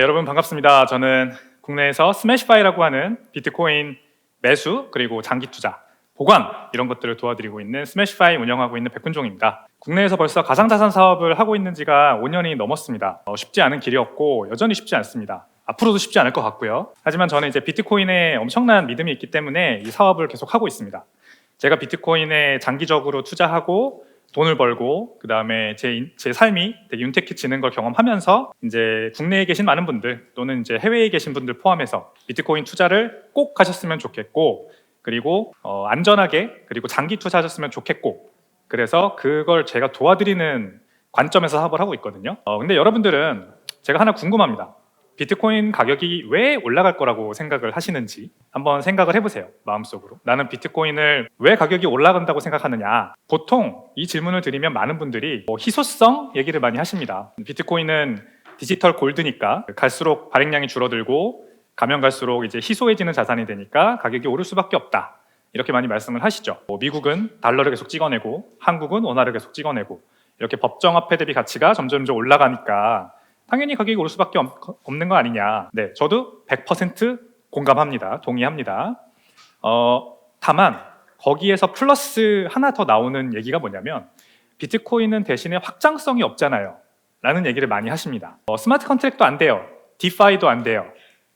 네, 여러분 반갑습니다. 저는 국내에서 스매시파이라고 하는 비트코인 매수 그리고 장기 투자, 보관 이런 것들을 도와드리고 있는 스매시파이 운영하고 있는 백훈종입니다. 국내에서 벌써 가상자산 사업을 하고 있는 지가 5년이 넘었습니다. 어, 쉽지 않은 길이었고 여전히 쉽지 않습니다. 앞으로도 쉽지 않을 것 같고요. 하지만 저는 이제 비트코인에 엄청난 믿음이 있기 때문에 이 사업을 계속 하고 있습니다. 제가 비트코인에 장기적으로 투자하고 돈을 벌고 그 다음에 제, 인- 제 삶이 되게 윤택해지는 걸 경험하면서 이제 국내에 계신 많은 분들 또는 이제 해외에 계신 분들 포함해서 비트코인 투자를 꼭 하셨으면 좋겠고 그리고 어, 안전하게 그리고 장기 투자하셨으면 좋겠고 그래서 그걸 제가 도와드리는 관점에서 사업을 하고 있거든요. 어, 근데 여러분들은 제가 하나 궁금합니다. 비트코인 가격이 왜 올라갈 거라고 생각을 하시는지 한번 생각을 해보세요. 마음속으로. 나는 비트코인을 왜 가격이 올라간다고 생각하느냐. 보통 이 질문을 드리면 많은 분들이 뭐 희소성 얘기를 많이 하십니다. 비트코인은 디지털 골드니까 갈수록 발행량이 줄어들고 가면 갈수록 이제 희소해지는 자산이 되니까 가격이 오를 수밖에 없다. 이렇게 많이 말씀을 하시죠. 뭐 미국은 달러를 계속 찍어내고 한국은 원화를 계속 찍어내고 이렇게 법정 화폐 대비 가치가 점점 점 올라가니까 당연히 가격이 오를 수밖에 없- 없는 거 아니냐. 네, 저도 100% 공감합니다. 동의합니다. 어, 다만 거기에서 플러스 하나 더 나오는 얘기가 뭐냐면 비트코인은 대신에 확장성이 없잖아요. 라는 얘기를 많이 하십니다. 어, 스마트 컨트랙도 안 돼요. 디파이도 안 돼요.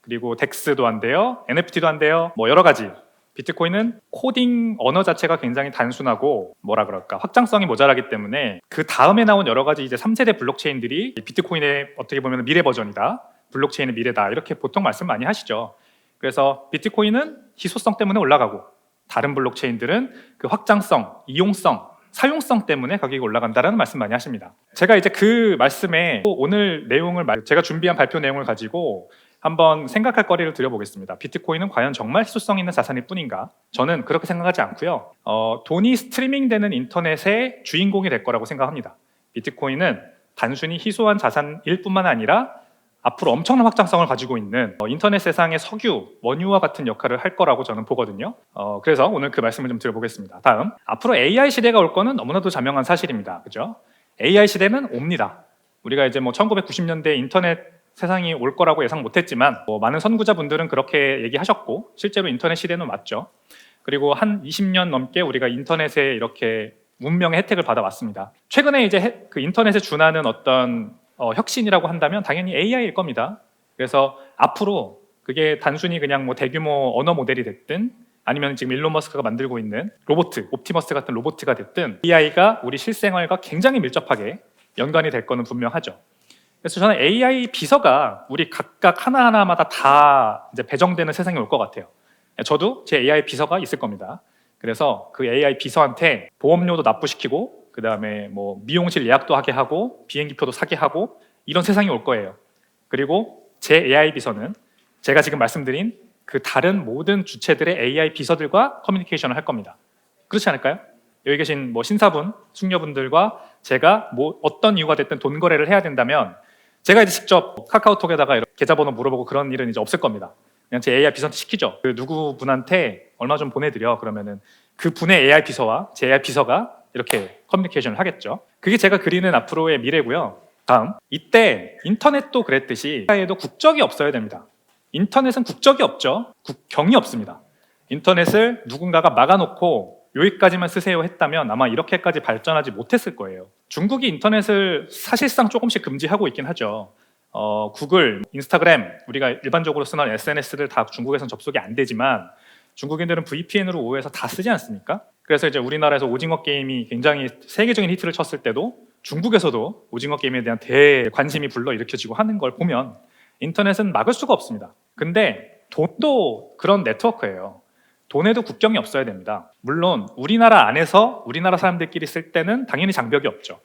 그리고 덱스도 안 돼요. NFT도 안 돼요. 뭐 여러 가지. 비트코인은 코딩 언어 자체가 굉장히 단순하고 뭐라 그럴까 확장성이 모자라기 때문에 그 다음에 나온 여러 가지 이제 3세대 블록체인들이 이 비트코인의 어떻게 보면 미래 버전이다 블록체인의 미래다 이렇게 보통 말씀 많이 하시죠. 그래서 비트코인은 희소성 때문에 올라가고 다른 블록체인들은 그 확장성 이용성 사용성 때문에 가격이 올라간다라는 말씀 많이 하십니다. 제가 이제 그 말씀에 또 오늘 내용을 말- 제가 준비한 발표 내용을 가지고 한번 생각할 거리를 드려보겠습니다. 비트코인은 과연 정말 희소성 있는 자산일 뿐인가? 저는 그렇게 생각하지 않고요. 어, 돈이 스트리밍되는 인터넷의 주인공이 될 거라고 생각합니다. 비트코인은 단순히 희소한 자산일 뿐만 아니라 앞으로 엄청난 확장성을 가지고 있는 어, 인터넷 세상의 석유, 원유와 같은 역할을 할 거라고 저는 보거든요. 어, 그래서 오늘 그 말씀을 좀 드려보겠습니다. 다음, 앞으로 AI 시대가 올 거는 너무나도 자명한 사실입니다. 그죠? AI 시대는 옵니다. 우리가 이제 뭐 1990년대 인터넷 세상이 올 거라고 예상 못했지만 뭐 많은 선구자분들은 그렇게 얘기하셨고 실제로 인터넷 시대는 왔죠. 그리고 한 20년 넘게 우리가 인터넷에 이렇게 문명의 혜택을 받아왔습니다. 최근에 이제 해- 그 인터넷에 준하는 어떤 어, 혁신이라고 한다면 당연히 AI일 겁니다. 그래서 앞으로 그게 단순히 그냥 뭐 대규모 언어 모델이 됐든 아니면 지금 일론 머스크가 만들고 있는 로보트, 옵티머스 같은 로보트가 됐든 AI가 우리 실생활과 굉장히 밀접하게 연관이 될 거는 분명하죠. 그래서 저는 AI 비서가 우리 각각 하나하나마다 다 이제 배정되는 세상이 올 것 같아요. 저도 제 AI 비서가 있을 겁니다. 그래서 그 AI 비서한테 보험료도 납부시키고 그 다음에 뭐 미용실 예약도 하게 하고 비행기표도 사게 하고 이런 세상이 올 거예요. 그리고 제 AI 비서는 제가 지금 말씀드린 그 다른 모든 주체들의 AI 비서들과 커뮤니케이션을 할 겁니다. 그렇지 않을까요? 여기 계신 뭐 신사분, 숙녀분들과 제가 뭐 어떤 이유가 됐든 돈 거래를 해야 된다면 제가 이제 직접 카카오톡에다가 이렇게 계좌번호 물어보고 그런 일은 이제 없을 겁니다. 그냥 제 AI 비서한테 시키죠. 그 누구 분한테 얼마 좀 보내드려 그러면은 그 분의 AI 비서와 제 AI 비서가 이렇게 커뮤니케이션을 하겠죠. 그게 제가 그리는 앞으로의 미래고요. 다음 이때 인터넷도 그랬듯이 사회에도 국적이 없어야 됩니다. 인터넷은 국적이 없죠. 국경이 없습니다. 인터넷을 누군가가 막아놓고 여기까지만 쓰세요 했다면 아마 이렇게까지 발전하지 못했을 거예요. 중국이 인터넷을 사실상 조금씩 금지하고 있긴 하죠. 어, 구글, 인스타그램, 우리가 일반적으로 쓰는 SNS들 다 중국에선 접속이 안 되지만 중국인들은 VPN으로 오해해서 다 쓰지 않습니까? 그래서 이제 우리나라에서 오징어 게임이 굉장히 세계적인 히트를 쳤을 때도 중국에서도 오징어 게임에 대한 대 관심이 불러 일으켜지고 하는 걸 보면 인터넷은 막을 수가 없습니다. 근데 돈도 그런 네트워크예요. 돈에도 국경이 없어야 됩니다. 물론 우리나라 안에서 우리나라 사람들끼리 쓸 때는 당연히 장벽이 없죠.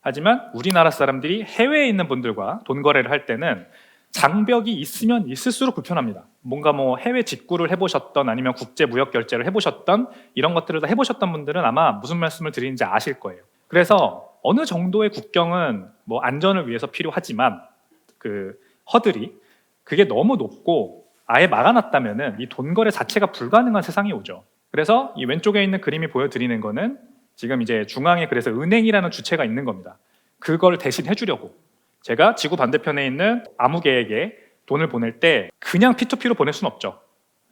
하지만 우리나라 사람들이 해외에 있는 분들과 돈 거래를 할 때는 장벽이 있으면 있을수록 불편합니다. 뭔가 뭐 해외 직구를 해보셨던 아니면 국제 무역 결제를 해보셨던 이런 것들을 다 해보셨던 분들은 아마 무슨 말씀을 드리는지 아실 거예요. 그래서 어느 정도의 국경은 뭐 안전을 위해서 필요하지만 그 허들이 그게 너무 높고 아예 막아놨다면은 이 돈 거래 자체가 불가능한 세상이 오죠. 그래서 이 왼쪽에 있는 그림이 보여드리는 거는 지금 이제 중앙에 그래서 은행이라는 주체가 있는 겁니다. 그걸 대신 해주려고 제가 지구 반대편에 있는 아무개에게 돈을 보낼 때 그냥 P2P로 보낼 수는 없죠.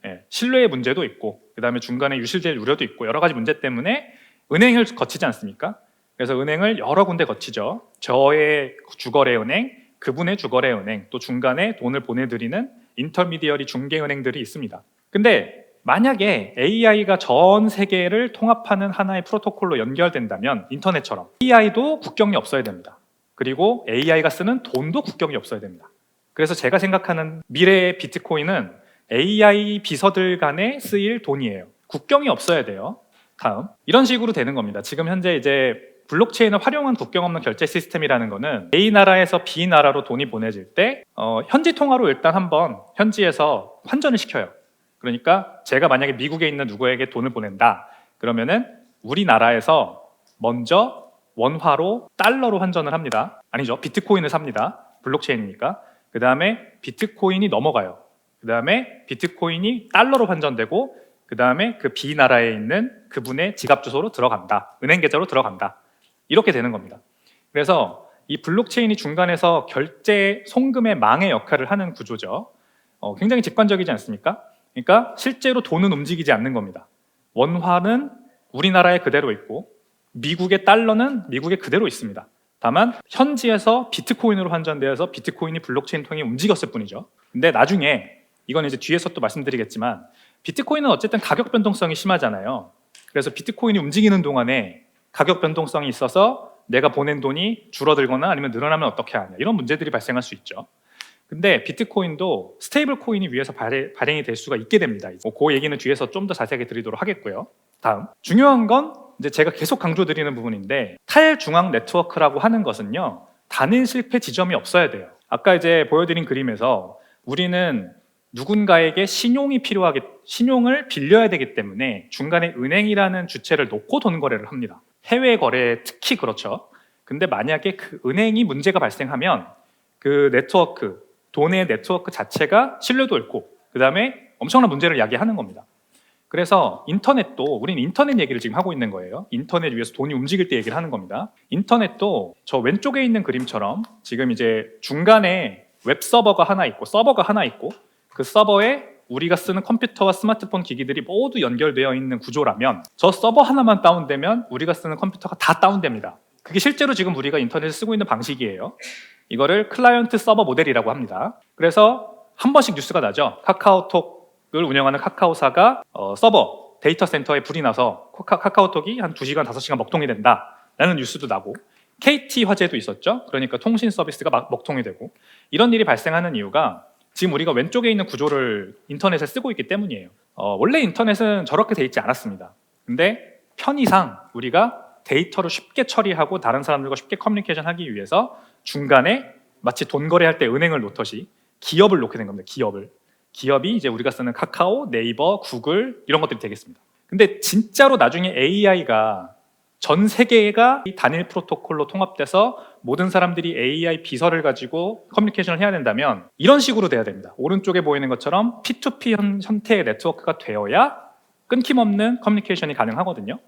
예, 신뢰의 문제도 있고 그 다음에 중간에 유실될 우려도 있고 여러 가지 문제 때문에 은행을 거치지 않습니까? 그래서 은행을 여러 군데 거치죠. 저의 주거래 은행, 그분의 주거래 은행, 또 중간에 돈을 보내드리는 인터미디어리 중개은행들이 있습니다. 근데 만약에 AI가 전 세계를 통합하는 하나의 프로토콜로 연결된다면 인터넷처럼 AI도 국경이 없어야 됩니다. 그리고 AI가 쓰는 돈도 국경이 없어야 됩니다. 그래서 제가 생각하는 미래의 비트코인은 AI 비서들 간에 쓰일 돈이에요. 국경이 없어야 돼요. 다음 이런 식으로 되는 겁니다. 지금 현재 이제 블록체인을 활용한 국경 없는 결제 시스템이라는 거는 A 나라에서 B 나라로 돈이 보내질 때 어, 현지 통화로 일단 한번 현지에서 환전을 시켜요. 그러니까 제가 만약에 미국에 있는 누구에게 돈을 보낸다 그러면은 우리나라에서 먼저 원화로 달러로 환전을 합니다. 아니죠. 비트코인을 삽니다. 블록체인이니까. 그 다음에 비트코인이 넘어가요. 그 다음에 비트코인이 달러로 환전되고 그 다음에 그 B 나라에 있는 그분의 지갑 주소로 들어간다. 은행 계좌로 들어간다. 이렇게 되는 겁니다. 그래서 이 블록체인이 중간에서 결제 송금의 망의 역할을 하는 구조죠. 어, 굉장히 직관적이지 않습니까? 그러니까 실제로 돈은 움직이지 않는 겁니다. 원화는 우리나라에 그대로 있고 미국의 달러는 미국에 그대로 있습니다. 다만 현지에서 비트코인으로 환전되어서 비트코인이 블록체인 통해 움직였을 뿐이죠. 근데 나중에 이건 이제 뒤에서 또 말씀드리겠지만 비트코인은 어쨌든 가격 변동성이 심하잖아요. 그래서 비트코인이 움직이는 동안에 가격 변동성이 있어서 내가 보낸 돈이 줄어들거나 아니면 늘어나면 어떻게 하냐 이런 문제들이 발생할 수 있죠. 근데 비트코인도 스테이블 코인이 위해서 발행, 발행 이 될 수가 있게 됩니다. 뭐 그 얘기는 뒤에서 좀 더 자세하게 드리도록 하겠고요. 다음 중요한 건 이제 제가 계속 강조드리는 부분인데 탈중앙 네트워크라고 하는 것은요 단일 실패 지점이 없어야 돼요. 아까 이제 보여드린 그림에서 우리는 누군가에게 신용이 필요하기 신용을 빌려야 되기 때문에 중간에 은행이라는 주체를 놓고 돈 거래를 합니다. 해외 거래 특히 그렇죠. 근데 만약에 그 은행이 문제가 발생하면 그 네트워크 돈의 네트워크 자체가 신뢰도 잃고 그 다음에 엄청난 문제를 야기하는 겁니다. 그래서 인터넷도 우리는 인터넷 얘기를 지금 하고 있는 거예요. 인터넷 위에서 돈이 움직일 때 얘기를 하는 겁니다. 인터넷도 저 왼쪽에 있는 그림처럼 지금 이제 중간에 웹 서버가 하나 있고 서버가 하나 있고 그 서버에 우리가 쓰는 컴퓨터와 스마트폰 기기들이 모두 연결되어 있는 구조라면 저 서버 하나만 다운되면 우리가 쓰는 컴퓨터가 다 다운됩니다. 그게 실제로 지금 우리가 인터넷을 쓰고 있는 방식이에요. 이거를 클라이언트 서버 모델이라고 합니다. 그래서 한 번씩 뉴스가 나죠. 카카오톡을 운영하는 카카오사가 어, 서버 데이터 센터에 불이 나서 카카, 카카오톡이 한 2시간, 5시간 먹통이 된다 라는 뉴스도 나고 KT 화재도 있었죠. 그러니까 통신 서비스가 막 먹통이 되고 이런 일이 발생하는 이유가 지금 우리가 왼쪽에 있는 구조를 인터넷에 쓰고 있기 때문이에요. 어, 원래 인터넷은 저렇게 돼 있지 않았습니다. 근데 편의상 우리가 데이터를 쉽게 처리하고 다른 사람들과 쉽게 커뮤니케이션 하기 위해서 중간에 마치 돈 거래할 때 은행을 놓듯이 기업을 놓게 된 겁니다. 기업을. 기업이 이제 우리가 쓰는 카카오, 네이버, 구글 이런 것들이 되겠습니다. 근데 진짜로 나중에 AI가 전 세계가 이 단일 프로토콜로 통합돼서 모든 사람들이 AI 비서를 가지고 커뮤니케이션을 해야 된다면 이런 식으로 돼야 됩니다. 오른쪽에 보이는 것처럼 P2P 형, 형태의 네트워크가 되어야 끊김없는 커뮤니케이션이 가능하거든요.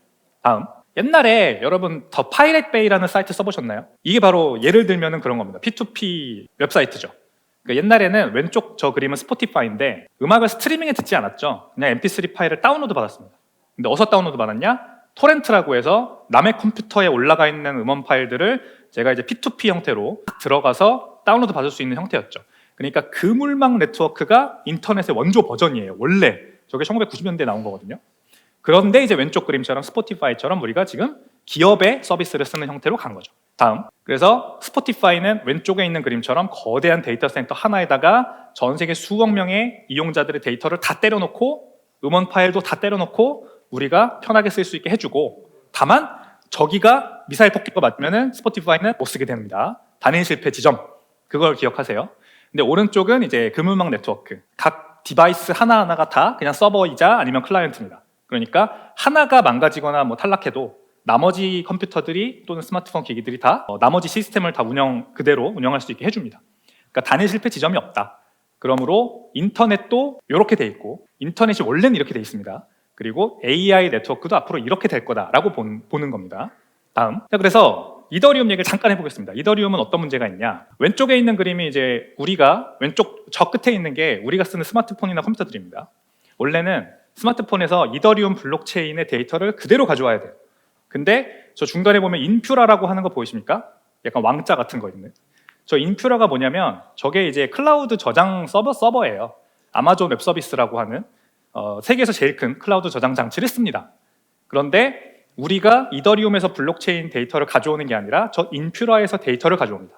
다음. 옛날에 여러분 더 파이렛 베이라는 사이트 써보셨나요? 이게 바로 예를 들면 그런 겁니다. P2P 웹사이트죠. 그러니까 옛날에는 왼쪽 저 그림은 스포티파이인데 음악을 스트리밍에 듣지 않았죠. 그냥 MP3 파일을 다운로드 받았습니다. 근데 어디서 다운로드 받았냐? 토렌트라고 해서 남의 컴퓨터에 올라가 있는 음원 파일들을 제가 이제 P2P 형태로 들어가서 다운로드 받을 수 있는 형태였죠. 그러니까 그물망 네트워크가 인터넷의 원조 버전이에요. 원래 저게 1990년대에 나온 거거든요. 그런데 이제 왼쪽 그림처럼 스포티파이처럼 우리가 지금 기업의 서비스를 쓰는 형태로 간 거죠. 다음. 그래서 스포티파이는 왼쪽에 있는 그림처럼 거대한 데이터 센터 하나에다가 전 세계 수억 명의 이용자들의 데이터를 다 때려놓고 음원 파일도 다 때려놓고 우리가 편하게 쓸 수 있게 해주고 다만 저기가 미사일 폭격과 맞으면 스포티파이는 못 쓰게 됩니다. 단일 실패 지점 그걸 기억하세요. 근데 오른쪽은 이제 그물망 네트워크 각 디바이스 하나하나가 다 그냥 서버이자 아니면 클라이언트입니다. 그러니까 하나가 망가지거나 뭐 탈락해도 나머지 컴퓨터들이 또는 스마트폰 기기들이 다 어, 나머지 시스템을 다 운영 그대로 운영할 수 있게 해줍니다. 그러니까 단일 실패 지점이 없다. 그러므로 인터넷도 이렇게 돼 있고 인터넷이 원래는 이렇게 돼 있습니다. 그리고 AI 네트워크도 앞으로 이렇게 될 거다라고 본, 보는 겁니다. 다음. 자, 그래서 이더리움 얘기를 잠깐 해보겠습니다. 이더리움은 어떤 문제가 있냐? 왼쪽에 있는 그림이 이제 우리가 왼쪽 저 끝에 있는 게 우리가 쓰는 스마트폰이나 컴퓨터들입니다. 원래는 스마트폰에서 이더리움 블록체인의 데이터를 그대로 가져와야 돼요. 근데 저 중간에 보면 인퓨라라고 하는 거 보이십니까? 약간 왕자 같은 거 있는. 저 인퓨라가 뭐냐면 저게 이제 클라우드 저장 서버 서버예요. 아마존 웹 서비스라고 하는 어, 세계에서 제일 큰 클라우드 저장 장치를 씁니다. 그런데 우리가 이더리움에서 블록체인 데이터를 가져오는 게 아니라 저 인퓨라에서 데이터를 가져옵니다.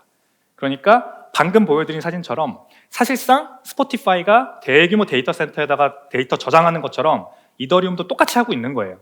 그러니까 방금 보여드린 사진처럼 사실상 스포티파이가 대규모 데이터 센터에다가 데이터 저장하는 것처럼 이더리움도 똑같이 하고 있는 거예요.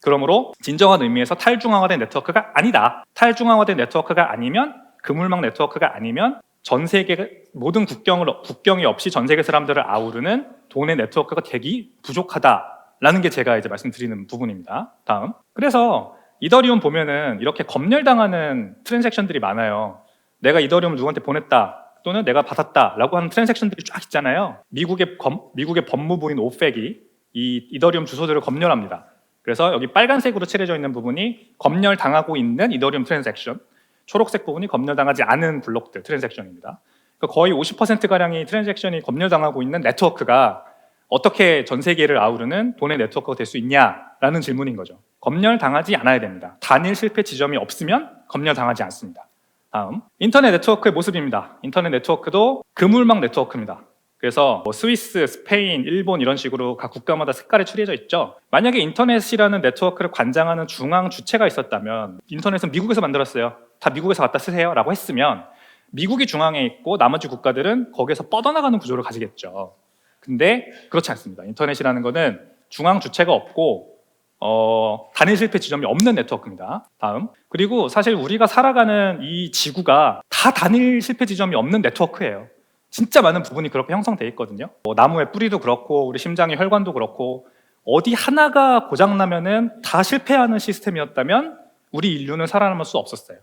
그러므로 진정한 의미에서 탈중앙화된 네트워크가 아니다. 탈중앙화된 네트워크가 아니면 그물망 네트워크가 아니면 전 세계 모든 국경을 국경이 없이 전 세계 사람들을 아우르는 돈의 네트워크가 되기 부족하다라는 게 제가 이제 말씀드리는 부분입니다. 다음. 그래서 이더리움 보면은 이렇게 검열당하는 트랜잭션들이 많아요. 내가 이더리움 누구한테 보냈다 또는 내가 받았다라고 하는 트랜잭션들이 쫙 있잖아요. 미국의 검, 미국의 법무부인 오펙이 이 이더리움 주소들을 검열합니다. 그래서 여기 빨간색으로 칠해져 있는 부분이 검열 당하고 있는 이더리움 트랜잭션, 초록색 부분이 검열 당하지 않은 블록들 트랜잭션입니다. 그러니까 거의 50% 가량이 트랜잭션이 검열 당하고 있는 네트워크가 어떻게 전 세계를 아우르는 돈의 네트워크가 될 수 있냐라는 질문인 거죠. 검열 당하지 않아야 됩니다. 단일 실패 지점이 없으면 검열 당하지 않습니다. 다음 인터넷 네트워크의 모습입니다. 인터넷 네트워크도 그물망 네트워크입니다. 그래서 뭐 스위스, 스페인, 일본 이런 식으로 각 국가마다 색깔이 칠해져 있죠. 만약에 인터넷이라는 네트워크를 관장하는 중앙 주체가 있었다면 인터넷은 미국에서 만들었어요. 다 미국에서 갖다 쓰세요 라고 했으면 미국이 중앙에 있고 나머지 국가들은 거기에서 뻗어나가는 구조를 가지겠죠. 근데 그렇지 않습니다. 인터넷이라는 거는 중앙 주체가 없고 어, 단일 실패 지점이 없는 네트워크입니다. 다음. 그리고 사실 우리가 살아가는 이 지구가 다 단일 실패 지점이 없는 네트워크예요. 진짜 많은 부분이 그렇게 형성돼 있거든요. 뭐 나무의 뿌리도 그렇고 우리 심장의 혈관도 그렇고 어디 하나가 고장나면은 다 실패하는 시스템이었다면 우리 인류는 살아남을 수 없었어요.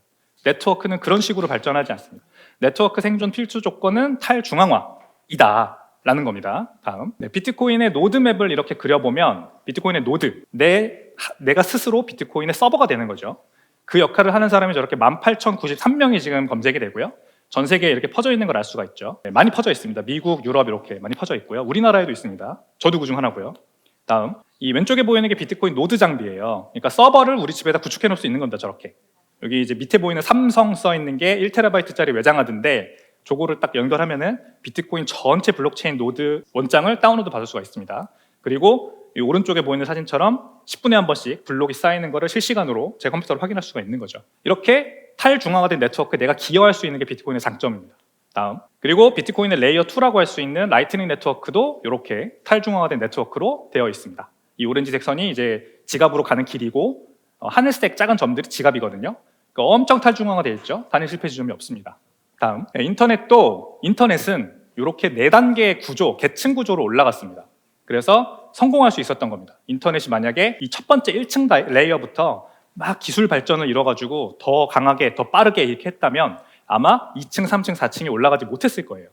네트워크는 그런 식으로 발전하지 않습니다. 네트워크 생존 필수 조건은 탈중앙화이다. 라는 겁니다. 다음. 네, 비트코인의 노드맵을 이렇게 그려보면 비트코인의 노드, 내, 내가 스스로 비트코인의 서버가 되는 거죠. 그 역할을 하는 사람이 저렇게 18,093명이 지금 검색이 되고요. 전 세계에 이렇게 퍼져 있는 걸 알 수가 있죠. 네, 많이 퍼져 있습니다. 미국, 유럽 이렇게 많이 퍼져 있고요. 우리나라에도 있습니다. 저도 그중 하나고요. 다음. 이 왼쪽에 보이는 게 비트코인 노드 장비예요. 그러니까 서버를 우리 집에다 구축해 놓을 수 있는 겁니다. 저렇게. 여기 이제 밑에 보이는 삼성 써 있는 게 1테라바이트짜리 외장하드인데 저거를 딱 연결하면은 비트코인 전체 블록체인 노드 원장을 다운로드 받을 수가 있습니다. 그리고 이 오른쪽에 보이는 사진처럼 10분에 한 번씩 블록이 쌓이는 것을 실시간으로 제 컴퓨터로 확인할 수가 있는 거죠. 이렇게 탈중앙화된 네트워크에 내가 기여할 수 있는 게 비트코인의 장점입니다. 다음. 그리고 비트코인의 레이어 2라고 할 수 있는 라이트닝 네트워크도 이렇게 탈중앙화된 네트워크로 되어 있습니다. 이 오렌지색 선이 이제 지갑으로 가는 길이고 어, 하늘색 작은 점들이 지갑이거든요. 그러니까 엄청 탈중앙화 되어 있죠. 단일 실패 지점이 없습니다. 다음 네, 인터넷도 인터넷은 이렇게 네 단계 구조, 계층 구조로 올라갔습니다. 그래서 성공할 수 있었던 겁니다. 인터넷이 만약에 이 첫 번째 1층 레이어부터 막 기술 발전을 이뤄가지고 더 강하게, 더 빠르게 이렇게 했다면 아마 2층, 3층, 4층이 올라가지 못했을 거예요.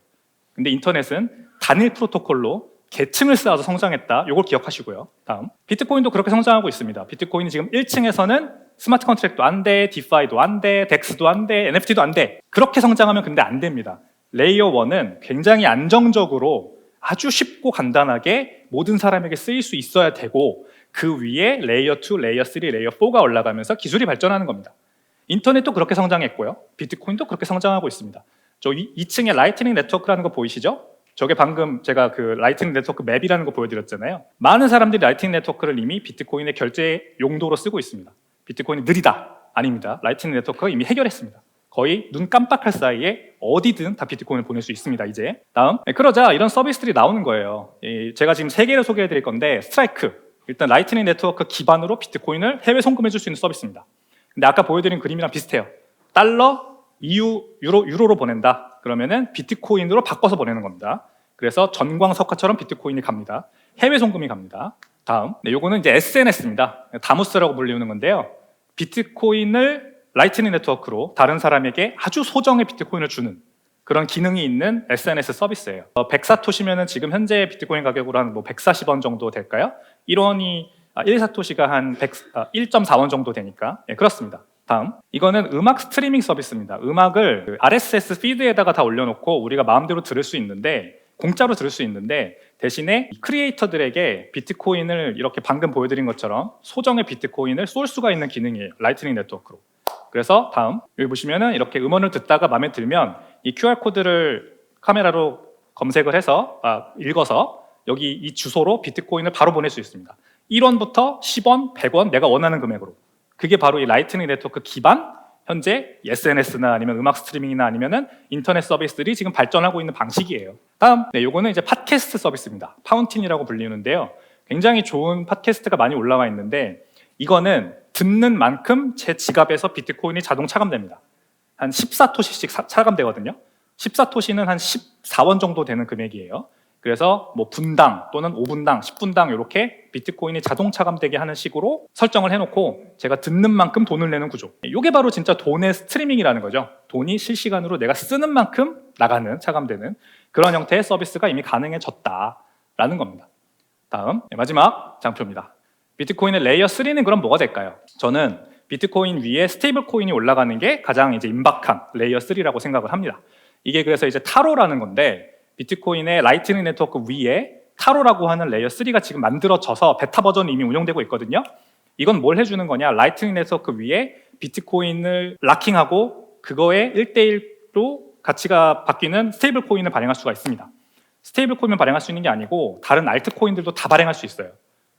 근데 인터넷은 단일 프로토콜로 계층을 쌓아서 성장했다. 이걸 기억하시고요. 다음. 비트코인도 그렇게 성장하고 있습니다. 비트코인이 지금 1층에서는 스마트 컨트랙도 안 돼, 디파이도 안 돼, 덱스도 안 돼, NFT도 안 돼. 그렇게 성장하면 근데 안 됩니다. 레이어 1은 굉장히 안정적으로 아주 쉽고 간단하게 모든 사람에게 쓰일 수 있어야 되고 그 위에 레이어 2, 레이어 3, 레이어 4가 올라가면서 기술이 발전하는 겁니다. 인터넷도 그렇게 성장했고요. 비트코인도 그렇게 성장하고 있습니다. 저 2층에 라이트닝 네트워크라는 거 보이시죠? 저게 방금 제가 그 라이트닝 네트워크 맵이라는 거 보여드렸잖아요. 많은 사람들이 라이트닝 네트워크를 이미 비트코인의 결제 용도로 쓰고 있습니다. 비트코인이 느리다. 아닙니다. 라이트닝 네트워크가 이미 해결했습니다. 거의 눈 깜빡할 사이에 어디든 다 비트코인을 보낼 수 있습니다. 이제 다음 네, 그러자 이런 서비스들이 나오는 거예요. 제가 지금 세 개를 소개해드릴 건데 스트라이크 일단 라이트닝 네트워크 기반으로 비트코인을 해외 송금해줄 수 있는 서비스입니다. 근데 아까 보여드린 그림이랑 비슷해요. 달러, EU, 유로, 유로로 보낸다. 그러면은 비트코인으로 바꿔서 보내는 겁니다. 그래서 전광석화처럼 비트코인이 갑니다. 해외 송금이 갑니다. 다음, 네, 요거는 이제 SNS입니다. 다무스라고 불리는 건데요. 비트코인을 라이트닝 네트워크로 다른 사람에게 아주 소정의 비트코인을 주는 그런 기능이 있는 SNS 서비스예요. 어, 100사토시면은 지금 현재 비트코인 가격으로 한 뭐 140원 정도 될까요? 1원이 아, 1사토시가 한 100, 아, 1.4원 정도 되니까 예, 그렇습니다. 다음 이거는 음악 스트리밍 서비스입니다. 음악을 그 RSS 피드에다가 다 올려놓고 우리가 마음대로 들을 수 있는데 공짜로 들을 수 있는데 대신에 이 크리에이터들에게 비트코인을 이렇게 방금 보여드린 것처럼 소정의 비트코인을 쏠 수가 있는 기능이에요. 라이트닝 네트워크로. 그래서 다음 여기 보시면은 이렇게 음원을 듣다가 마음에 들면 이 QR 코드를 카메라로 검색을 해서 아, 읽어서 여기 이 주소로 비트코인을 바로 보낼 수 있습니다. 1원부터 10원, 100원 내가 원하는 금액으로. 그게 바로 이 라이트닝 네트워크 기반 현재 SNS나 아니면 음악 스트리밍이나 아니면은 인터넷 서비스들이 지금 발전하고 있는 방식이에요. 다음, 네, 요거는 이제 팟캐스트 서비스입니다. 파운틴이라고 불리는데요. 굉장히 좋은 팟캐스트가 많이 올라와 있는데 이거는 듣는 만큼 제 지갑에서 비트코인이 자동 차감됩니다. 한 14토시씩 사- 차감되거든요. 14토시는 한 14원 정도 되는 금액이에요. 그래서 뭐 분당 또는 5분당, 10분당 이렇게 비트코인이 자동 차감되게 하는 식으로 설정을 해놓고 제가 듣는 만큼 돈을 내는 구조. 이게 바로 진짜 돈의 스트리밍이라는 거죠. 돈이 실시간으로 내가 쓰는 만큼 나가는 차감되는 그런 형태의 서비스가 이미 가능해졌다라는 겁니다. 다음 네, 마지막 장표입니다. 비트코인의 레이어 3는 그럼 뭐가 될까요? 저는 비트코인 위에 스테이블 코인이 올라가는 게 가장 이제 임박한 레이어 3라고 생각을 합니다. 이게 그래서 이제 타로라는 건데 비트코인의 라이트닝 네트워크 위에 타로라고 하는 레이어 3가 지금 만들어져서 베타 버전이 이미 운영되고 있거든요. 이건 뭘 해주는 거냐? 라이트닝 네트워크 위에 비트코인을 락킹하고 그거에 1대1로 가치가 바뀌는 스테이블 코인을 발행할 수가 있습니다. 스테이블 코인을 발행할 수 있는 게 아니고 다른 알트 코인들도 다 발행할 수 있어요.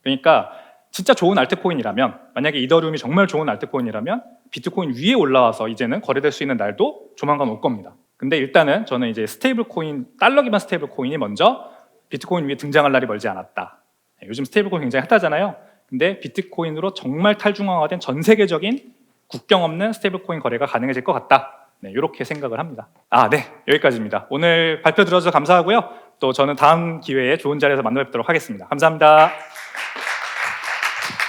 그러니까 진짜 좋은 알트 코인이라면 만약에 이더리움이 정말 좋은 알트 코인이라면 비트코인 위에 올라와서 이제는 거래될 수 있는 날도 조만간 올 겁니다. 근데 일단은 저는 이제 스테이블 코인 달러 기반 스테이블 코인이 먼저 비트코인 위에 등장할 날이 멀지 않았다. 네, 요즘 스테이블 코인 굉장히 핫하잖아요. 근데 비트코인으로 정말 탈중앙화된 전 세계적인 국경 없는 스테이블 코인 거래가 가능해질 것 같다. 네, 이렇게 생각을 합니다. 아, 네, 여기까지입니다. 오늘 발표 들어주셔서 감사하고요. 또 저는 다음 기회에 좋은 자리에서 만나 뵙도록 하겠습니다. 감사합니다.